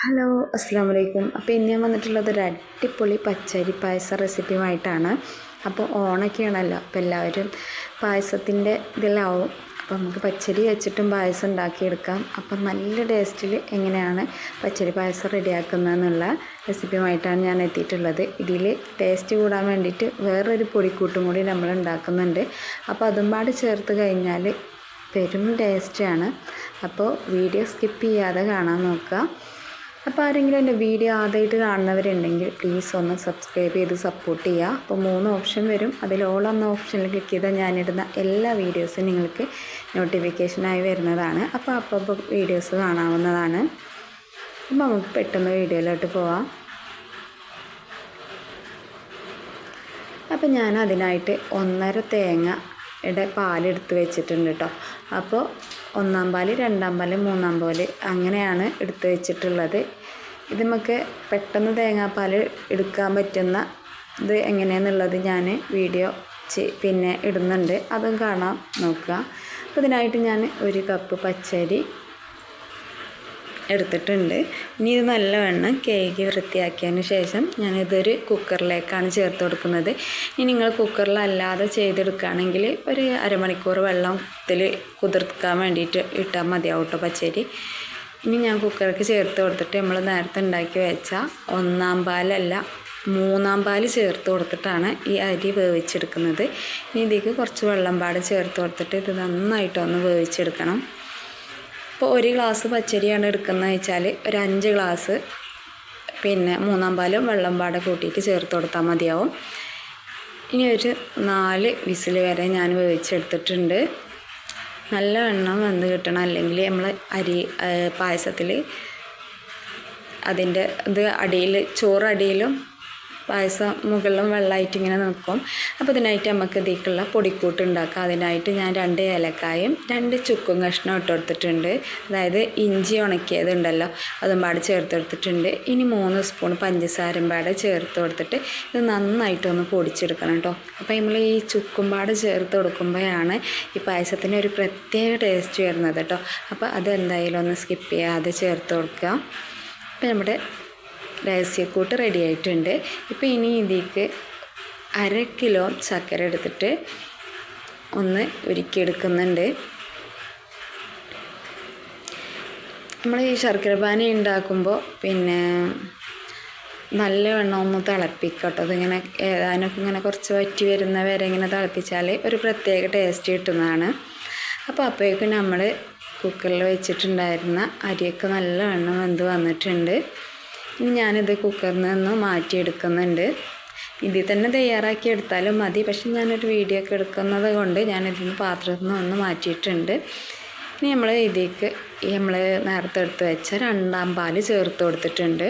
Hello അസ്സാം വലൈക്കും അപ്പോൾ ഇന്ന് ഞാൻ വന്നിട്ടുള്ളത് ഒരു അടിപൊളി പച്ചരി പായസ റെസിപ്പിയുമായിട്ടാണ്. അപ്പോൾ ഓണൊക്കെയാണല്ലോ അപ്പോൾ എല്ലാവരും പായസത്തിന്റെ ഇതിലാവും. അപ്പോൾ നമുക്ക് പച്ചരി വെച്ചിട്ടും പായസം ഉണ്ടാക്കിയെടുക്കാം. അപ്പം നല്ല ടേസ്റ്റിൽ എങ്ങനെയാണ് പച്ചരി പായസം റെഡിയാക്കുന്നതെന്നുള്ള റെസിപ്പിയുമായിട്ടാണ് ഞാൻ എത്തിയിട്ടുള്ളത്. ഇതിൽ ടേസ്റ്റ് കൂടാൻ വേണ്ടിയിട്ട് വേറൊരു പൊടിക്കൂട്ടും കൂടി നമ്മൾ ഉണ്ടാക്കുന്നുണ്ട്. അപ്പോൾ അതും പാട് ചേർത്ത് കഴിഞ്ഞാൽ പെരും ടേസ്റ്റാണ്. അപ്പോൾ വീഡിയോ സ്കിപ്പ് ചെയ്യാതെ കാണാൻ നോക്കുക. അപ്പോൾ ആരെങ്കിലും എന്റെ വീഡിയോ ആദ്യമായിട്ട് കാണുന്നവരുണ്ടെങ്കിൽ പ്ലീസ് ഒന്ന് സബ്സ്ക്രൈബ് ചെയ്ത് സപ്പോർട്ട് ചെയ്യുക. അപ്പോൾ മൂന്ന് ഓപ്ഷൻ വരും. അതിൽ ഓൾ എന്ന ഓപ്ഷനിൽ ക്ലിക്ക് ചെയ്താൽ ഞാനിടുന്ന എല്ലാ വീഡിയോസും നിങ്ങൾക്ക് നോട്ടിഫിക്കേഷനായി വരുന്നതാണ്. അപ്പോൾ അപ്പോൾ വീഡിയോസ് കാണാവുന്നതാണ്. അപ്പോൾ നമുക്ക് പെട്ടെന്ന് വീഡിയോയിലോട്ട് പോവാം. അപ്പോൾ ഞാൻ അതിനായിട്ട് ഒന്നര തേങ്ങയുടെ പാലെടുത്ത് വെച്ചിട്ടുണ്ട് കേട്ടോ അപ്പോൾ ഒന്നാം പാൽ രണ്ടാം പാൽ മൂന്നാം പാൽ അങ്ങനെയാണ് എടുത്ത് വെച്ചിട്ടുള്ളത്. ഇത് നമുക്ക് പെട്ടെന്ന് തേങ്ങാപ്പാൽ എടുക്കാൻ പറ്റുന്ന ഇത് എങ്ങനെയാണെന്നുള്ളത് ഞാൻ വീഡിയോ പിന്നെ ഇടുന്നുണ്ട്. അതും കാണാൻ നോക്കുക. അപ്പോൾ ഇതിനായിട്ട് ഞാൻ ഒരു കപ്പ് പച്ചരി എടുത്തിട്ടുണ്ട്. ഇനി ഇത് നല്ലവണ്ണം കേക്ക് വൃത്തിയാക്കിയതിന് ശേഷം ഞാനിതൊരു കുക്കറിലേക്കാണ് ചേർത്ത് കൊടുക്കുന്നത്. ഇനി നിങ്ങൾ കുക്കറിലല്ലാതെ ചെയ്തെടുക്കുകയാണെങ്കിൽ ഒരു അരമണിക്കൂർ വെള്ളത്തിൽ കുതിർക്കാൻ വേണ്ടിയിട്ട് ഇട്ടാൽ മതിയാവും കേട്ടോ പച്ചരി. ഇനി ഞാൻ കുക്കറിലേക്ക് ചേർത്ത് കൊടുത്തിട്ട് നമ്മൾ നേരത്തെ ഉണ്ടാക്കി വെച്ച ഒന്നാം പാലല്ല മൂന്നാം പാൽ ചേർത്ത് കൊടുത്തിട്ടാണ് ഈ അരി വേവിച്ചെടുക്കുന്നത്. ഇനി ഇതിലേക്ക് കുറച്ച് വെള്ളം പാട് ചേർത്ത് കൊടുത്തിട്ട് ഇത് നന്നായിട്ടൊന്ന് വേവിച്ചെടുക്കണം. ഇപ്പോൾ ഒരു ഗ്ലാസ് പച്ചരിയാണ് എടുക്കുന്നത് വെച്ചാൽ ഒരു അഞ്ച് ഗ്ലാസ് പിന്നെ മൂന്നാം പാലും വെള്ളം പാടെ കൂട്ടിയിട്ട് ചേർത്ത് കൊടുത്താൽ മതിയാവും. ഇനി ഒരു നാല് വിസിൽ വരെ ഞാൻ വേവിച്ചെടുത്തിട്ടുണ്ട്. നല്ല എണ്ണം വെന്ത് കിട്ടണം. അല്ലെങ്കിൽ നമ്മൾ അരി പായസത്തിൽ അതിന്റെ ഇത് അടിയിൽ ചോറ് അടിയിലും പായസം മുകളിലും വെള്ളമായിട്ട് ഇങ്ങനെ നിൽക്കും. അപ്പോൾ ഇതിനായിട്ട് നമുക്ക് ഇതിലേക്കുള്ള പൊടിക്കൂട്ട് ഉണ്ടാക്കാം. അതിനായിട്ട് ഞാൻ രണ്ട് ഏലക്കായും രണ്ട് ചുക്കും കഷ്ണം ഇട്ട് കൊടുത്തിട്ടുണ്ട്. അതായത് ഇഞ്ചി ഉണക്കിയതുണ്ടല്ലോ അതും പാടെ ചേർത്ത് കൊടുത്തിട്ടുണ്ട്. ഇനി മൂന്ന് സ്പൂൺ പഞ്ചസാരയും പാടെ ചേർത്ത് കൊടുത്തിട്ട് ഇത് നന്നായിട്ടൊന്ന് പൊടിച്ചെടുക്കണം കേട്ടോ. അപ്പോൾ നമ്മൾ ഈ ചുക്കും പാടെ ചേർത്ത് കൊടുക്കുമ്പോഴാണ് ഈ പായസത്തിന് ഒരു പ്രത്യേക ടേസ്റ്റ് വരുന്നത് കേട്ടോ. അപ്പോൾ അത് എന്തായാലും ഒന്ന് സ്കിപ്പ് ചെയ്യാതെ ചേർത്ത് കൊടുക്കുക. അപ്പോൾ നമ്മുടെ രഹസ്യക്കൂട്ട് റെഡി ആയിട്ടുണ്ട്. ഇപ്പോൾ ഇനി ഇതിലേക്ക് അര കിലോ ചക്കര എടുത്തിട്ട് ഒന്ന് ഉരുക്കിയെടുക്കുന്നുണ്ട്. നമ്മൾ ഈ ശർക്കര പാനി ഉണ്ടാക്കുമ്പോൾ പിന്നെ നല്ലവണ്ണം ഒന്ന് തിളപ്പിക്കട്ടോ. അതിങ്ങനെ ഏതാനൊക്കെ ഇങ്ങനെ കുറച്ച് വറ്റി വരുന്ന വരെ ഇങ്ങനെ തിളപ്പിച്ചാൽ ഒരു പ്രത്യേക ടേസ്റ്റ് കിട്ടുന്നതാണ്. അപ്പോൾ അപ്പോഴേക്കും നമ്മൾ കുക്കറിൽ വെച്ചിട്ടുണ്ടായിരുന്ന അരിയൊക്കെ നല്ലവണ്ണം വെന്ത് വന്നിട്ടുണ്ട്. ഇനി ഞാനിത് കുക്കറിൽ നിന്ന് മാറ്റിയെടുക്കുന്നുണ്ട്. ഇതിൽ തന്നെ തയ്യാറാക്കി എടുത്താലും മതി. പക്ഷെ ഞാനൊരു വീഡിയോ ഒക്കെ എടുക്കുന്നത് കൊണ്ട് ഞാനിതിന് പാത്രത്തിൽ നിന്ന് ഒന്ന് മാറ്റിയിട്ടുണ്ട്. ഇനി നമ്മൾ ഇതിലേക്ക് നമ്മൾ നേരത്തെ എടുത്ത് വെച്ച രണ്ടാം പാൽ ചേർത്ത് കൊടുത്തിട്ടുണ്ട്.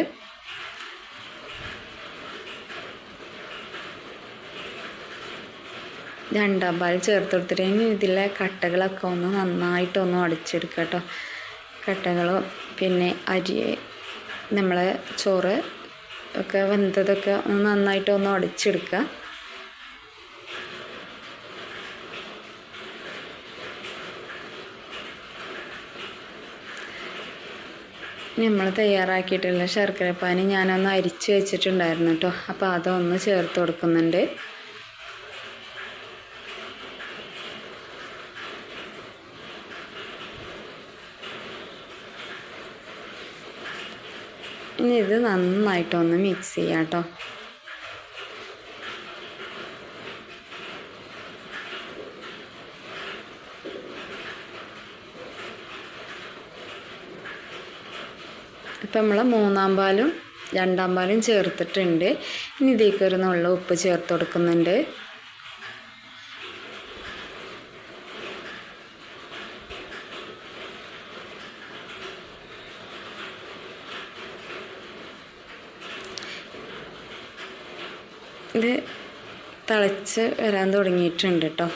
രണ്ടാം പാൽ ചേർത്ത് കൊടുത്തിട്ട് ഇനി ഇതിലെ കട്ടകളൊക്കെ ഒന്ന് നന്നായിട്ടൊന്ന് അടിച്ചെടുക്കാം കേട്ടോ. കട്ടകളും പിന്നെ അരി നമ്മൾ ചോറ് ഒക്കെ വെന്തതൊക്കെ ഒന്ന് നന്നായിട്ട് ഒന്ന് ഉടച്ചെടുക്കുക നമ്മൾ തയ്യാറാക്കിയിട്ടുള്ള ശർക്കരപ്പാനി ഞാനൊന്ന് അരിച്ച് വെച്ചിട്ടുണ്ടായിരുന്നു കേട്ടോ. അപ്പോൾ അതൊന്ന് ചേർത്ത് കൊടുക്കുന്നുണ്ട്. ഇനി ഇത് നന്നായിട്ടൊന്ന് മിക്സ് ചെയ്യാം കേട്ടോ ഇപ്പം നമ്മൾ മൂന്നാം പാലും രണ്ടാം പാലും ചേർത്തിട്ടുണ്ട്. ഇനി ഇതിലേക്ക് നല്ല ഉപ്പ് ചേർത്ത് കൊടുക്കുന്നുണ്ട്. ഇത് തിളച്ച് വരാൻ തുടങ്ങിയിട്ടുണ്ട് കേട്ടോ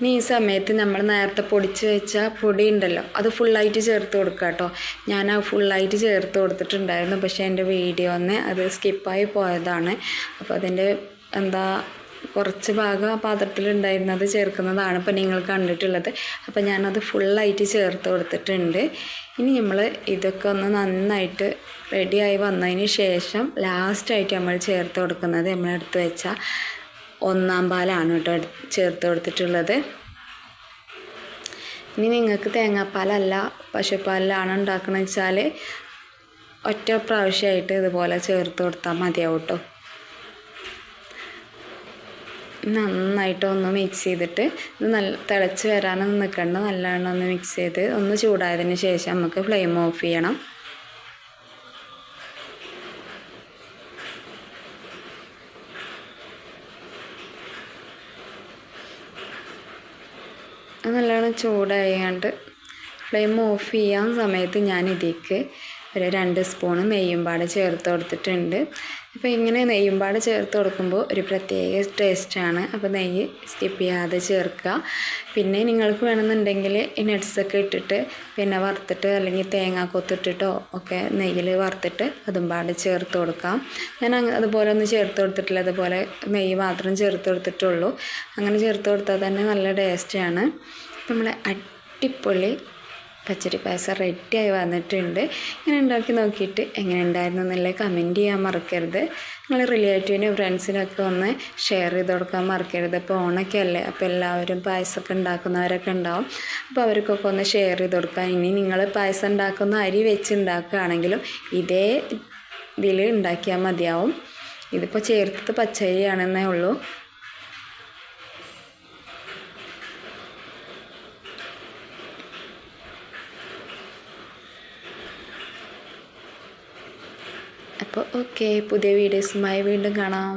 ഇനി ഈ സമയത്ത് നമ്മൾ നേരത്തെ പൊടിച്ച് വെച്ച പൊടി ഉണ്ടല്ലോ അത് ഫുള്ളായിട്ട് ചേർത്ത് കൊടുക്കുക കേട്ടോ ഞാൻ ആ ഫുള്ളായിട്ട് ചേർത്ത് കൊടുത്തിട്ടുണ്ടായിരുന്നു പക്ഷേ എന്റെ വീഡിയോ ഒന്ന് അത് സ്കിപ്പായി പോയതാണ്. അപ്പോൾ അതിന്റെ എന്താ കുറച്ച് ഭാഗം ആ പാത്രത്തിലുണ്ടായിരുന്നത് ചേർക്കുന്നതാണ് ഇപ്പോൾ നിങ്ങൾ കണ്ടിട്ടുള്ളത്. അപ്പോൾ ഞാനത് ഫുള്ളായിട്ട് ചേർത്ത് കൊടുത്തിട്ടുണ്ട്. ഇനി നമ്മൾ ഇതൊക്കെ ഒന്ന് നന്നായിട്ട് റെഡിയായി വന്നതിന് ശേഷം ലാസ്റ്റായിട്ട് നമ്മൾ ചേർത്ത് കൊടുക്കുന്നത് നമ്മൾ എടുത്ത് വെച്ച ഒന്നാം പാലാണ് കേട്ടോ ചേർത്ത് കൊടുത്തിട്ടുള്ളത്. ഇനി നിങ്ങൾക്ക് തേങ്ങാപ്പാലല്ല പശുപ്പാലിലാണ് ഉണ്ടാക്കണമെന്ന് വെച്ചാൽ ഒറ്റ പ്രാവശ്യമായിട്ട് ഇതുപോലെ ചേർത്ത് കൊടുത്താൽ മതിയാവും കേട്ടോ. നന്നായിട്ട് ഒന്ന് മിക്സ് ചെയ്തിട്ട് ഇത് നല്ല തിളച്ച് വരാനൊന്നും നിൽക്കണ്ട നല്ലവണ്ണം ഒന്ന് മിക്സ് ചെയ്ത് ഒന്ന് ചൂടായതിന് ശേഷം നമുക്ക് ഫ്ലെയിം ഓഫ് ചെയ്യണം. നല്ലോണം ചൂടായാണ്ട് ഫ്ലെയിം ഓഫ് ചെയ്യാൻ സമയത്ത് ഞാൻ ഒരു രണ്ട് സ്പൂണ് നെയ്യുമ്പാട് പാടെ ചേർത്ത് കൊടുത്തിട്ടുണ്ട്. അപ്പോൾ ഇങ്ങനെ നെയ്യുമ്പാട് പാടെ ചേർത്ത് കൊടുക്കുമ്പോൾ ഒരു പ്രത്യേക ടേസ്റ്റാണ് അപ്പോൾ നെയ്യ് സ്കിപ്പ് ചെയ്യാതെ ചേർക്കുക പിന്നെ നിങ്ങൾക്ക് വേണമെന്നുണ്ടെങ്കിൽ ഈ നട്ട്സൊക്കെ ഇട്ടിട്ട് പിന്നെ വറുത്തിട്ട് അല്ലെങ്കിൽ തേങ്ങ കൊത്തിട്ടിട്ടോ ഒക്കെ നെയ്യിൽ വറുത്തിട്ട് അതും പാട് ചേർത്ത് കൊടുക്കാം. ഞാൻ അതുപോലെ ഒന്നും ചേർത്ത് കൊടുത്തിട്ടില്ല. അതുപോലെ നെയ്യ് മാത്രം ചേർത്ത് കൊടുത്തിട്ടുള്ളൂ. അങ്ങനെ ചേർത്ത് കൊടുത്താൽ തന്നെ നല്ല ടേസ്റ്റാണ് അപ്പം നമ്മുടെ അടിപൊളി പച്ചരി പായസം റെഡിയായി വന്നിട്ടുണ്ട്. ഇങ്ങനെ ഉണ്ടാക്കി നോക്കിയിട്ട് എങ്ങനെ ഉണ്ടായിരുന്നു എന്നല്ലേ കമന്റ് ചെയ്യാൻ മറക്കരുത്. നിങ്ങൾ റിലേറ്റീവിനും ഫ്രണ്ട്സിനൊക്കെ ഒന്ന് ഷെയർ ചെയ്ത് കൊടുക്കാൻ മറക്കരുത്. ഇപ്പോൾ ഓണൊക്കെ അല്ലേ? അപ്പോൾ എല്ലാവരും പായസമൊക്കെ ഉണ്ടാക്കുന്നവരൊക്കെ ഉണ്ടാവും. അപ്പോൾ അവർക്കൊക്കെ ഒന്ന് ഷെയർ ചെയ്ത് കൊടുക്കാം. ഇനി നിങ്ങൾ പായസം ഉണ്ടാക്കുന്ന അരി വെച്ച് ഉണ്ടാക്കുകയാണെങ്കിലും ഇതേ ഇതിൽ ഉണ്ടാക്കിയാൽ മതിയാവും. ഇതിപ്പോൾ ചേർത്തത് പച്ചരിയാണെന്നേ ഉള്ളൂ. അപ്പോൾ ഓക്കെ പുതിയ വീഡിയോസുമായി വീണ്ടും കാണാം.